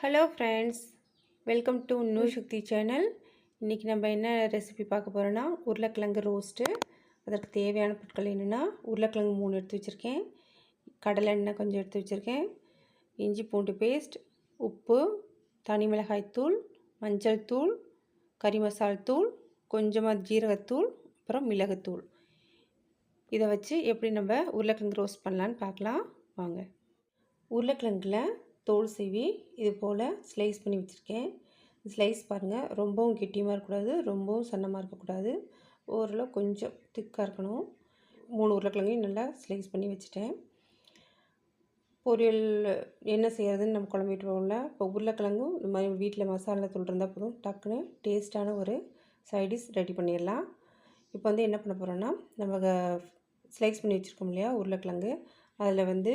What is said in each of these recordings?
Hello friends welcome to new Shakti channel இன்றைக்கி நம்ம என்ன ரெசிபி பார்க்க போகிறோன்னா உருளைக்கிழங்கு ரோஸ்ட்டு அதற்கு தேவையான பொருட்கள் என்னென்னா உருளைக்கிழங்கு மூணு எடுத்து வச்சுருக்கேன். கடலை எண்ணெய் கொஞ்சம் எடுத்து வச்சுருக்கேன். இஞ்சி பூண்டு பேஸ்ட் உப்பு தனி மிளகாய் தூள் மஞ்சள் தூள் கறி மசால் தூள் கொஞ்சமாக ஜீரகத்தூள் அப்புறம் மிளகுத்தூள். இதை வச்சு எப்படி நம்ம உருளைக்கிழங்கு ரோஸ்ட் பண்ணலான்னு பார்க்கலாம். வாங்க. உருளைக்கிழங்குல தோல் சீவி இது போல் ஸ்லைஸ் பண்ணி வச்சுருக்கேன். ஸ்லைஸ் பாருங்கள் ரொம்பவும் கெட்டியமாக இருக்கக்கூடாது ரொம்பவும் சன்னமாக இருக்கக்கூடாது. ஓரளவு கொஞ்சம் திக்காக இருக்கணும். மூணு உருளைக்கிழங்கையும் நல்லா ஸ்லைஸ் பண்ணி வச்சுட்டேன். பொரியல் என்ன செய்கிறதுன்னு நம்ம குழம்பிட்டு போகல இப்போ உருளைக்கிழங்கும் இந்த மாதிரி வீட்டில் மசாலா தூள் இருந்தால் போதும் டக்குன்னு டேஸ்ட்டான ஒரு சைடிஷ் ரெடி பண்ணிடலாம். இப்போ வந்து என்ன பண்ண போகிறோன்னா நம்ம ஸ்லைஸ் பண்ணி வச்சுருக்கோம் இல்லையா உருளைக்கிழங்கு. அதில் வந்து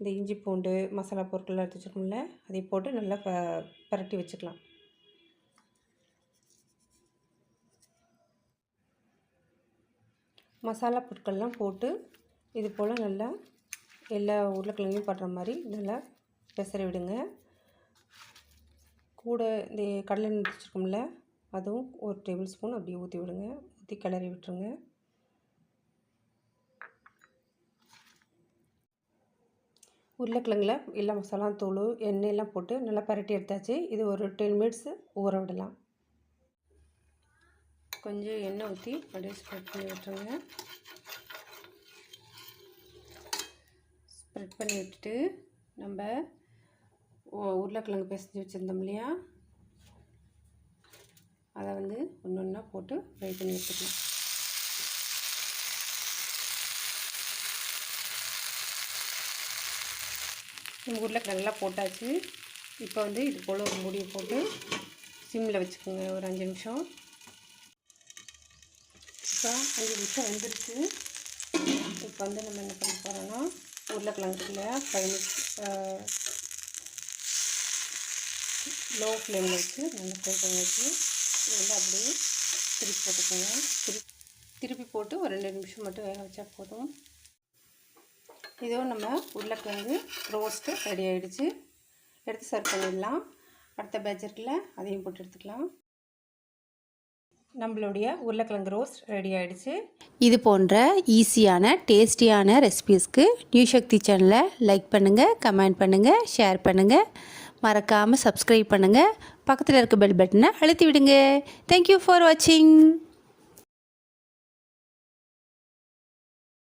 இந்த இஞ்சி பூண்டு மசாலா பொருட்கள்லாம் எடுத்து வச்சுருக்கோம்ல அதை போட்டு நல்லா ப பரட்டி வச்சுக்கலாம். மசாலா பொருட்கள்லாம் போட்டு இது போல் நல்லா எல்லா உருளைக்கிழங்கையும் படுற மாதிரி நல்லா பெசரி விடுங்க. கூட இந்த கடலை எண்ணெய் வச்சுருக்கோம்ல அதுவும் ஒரு டேபிள் ஸ்பூன் அப்படியே ஊற்றி விடுங்க. ஊற்றி கிளறி விட்டுருங்க. உருளைக்கிழங்குல எல்லா மசாலா தூள் எண்ணெயெல்லாம் போட்டு நல்லா பரட்டி எடுத்தாச்சு. இது ஒரு டென் மினிட்ஸ் ஊற விடலாம். கொஞ்சம் எண்ணெய் ஊற்றி அப்படியே ஸ்ப்ரெட் பண்ணி விட்டுருங்க. ஸ்ப்ரெட் பண்ணி விட்டுட்டு நம்ம உருளைக்கிழங்கு பிசைஞ்சு வச்சுருந்தோம் இல்லையா? அதை வந்து ஒன்று ஒன்றா போட்டு ஃப்ரை பண்ணி வச்சுக்கலாம். நம்ம நல்லா போட்டாச்சு. இப்போ வந்து இது போல் ஒரு மூடியை போட்டு சிம்மில் வச்சுக்கோங்க ஒரு அஞ்சு நிமிஷம். இப்போ அஞ்சு நிமிஷம் வெந்துருச்சு. இப்போ வந்து நம்ம என்ன பண்ண போகிறோன்னா உருளைக்கிழங்குல ஃபைவ் மினிட்ஸ் லோ ஃப்ளேமில் வச்சு நல்லா ஃப்ரை பண்ணி வச்சு இது வந்து அப்படியே திருப்பி போட்டுக்கோங்க. திருப்பி திருப்பி போட்டு ஒரு ரெண்டு நிமிஷம் மட்டும் வேக வச்சா போதும். இதோ நம்ம உருளைக்கிழங்கு ரோஸ்ட்டு ரெடி ஆகிடுச்சு எடுத்து சர்வ் பண்ணிடலாம். அடுத்த பேட்ச் அதையும் போட்டு எடுத்துக்கலாம். நம்மளுடைய உருளைக்கிழங்கு ரோஸ்ட் ரெடி ஆகிடுச்சு இது போன்ற ஈஸியான டேஸ்டியான ரெசிபீஸ்க்கு நியூ சக்தி சேனலை லைக் பண்ணுங்கள் கமெண்ட் பண்ணுங்கள் ஷேர் பண்ணுங்கள் மறக்காமல் சப்ஸ்கிரைப் பண்ணுங்கள் பக்கத்தில் இருக்க பெல் பட்டனை அழுத்தி விடுங்க. தேங்க்யூ ஃபார் வாட்சிங்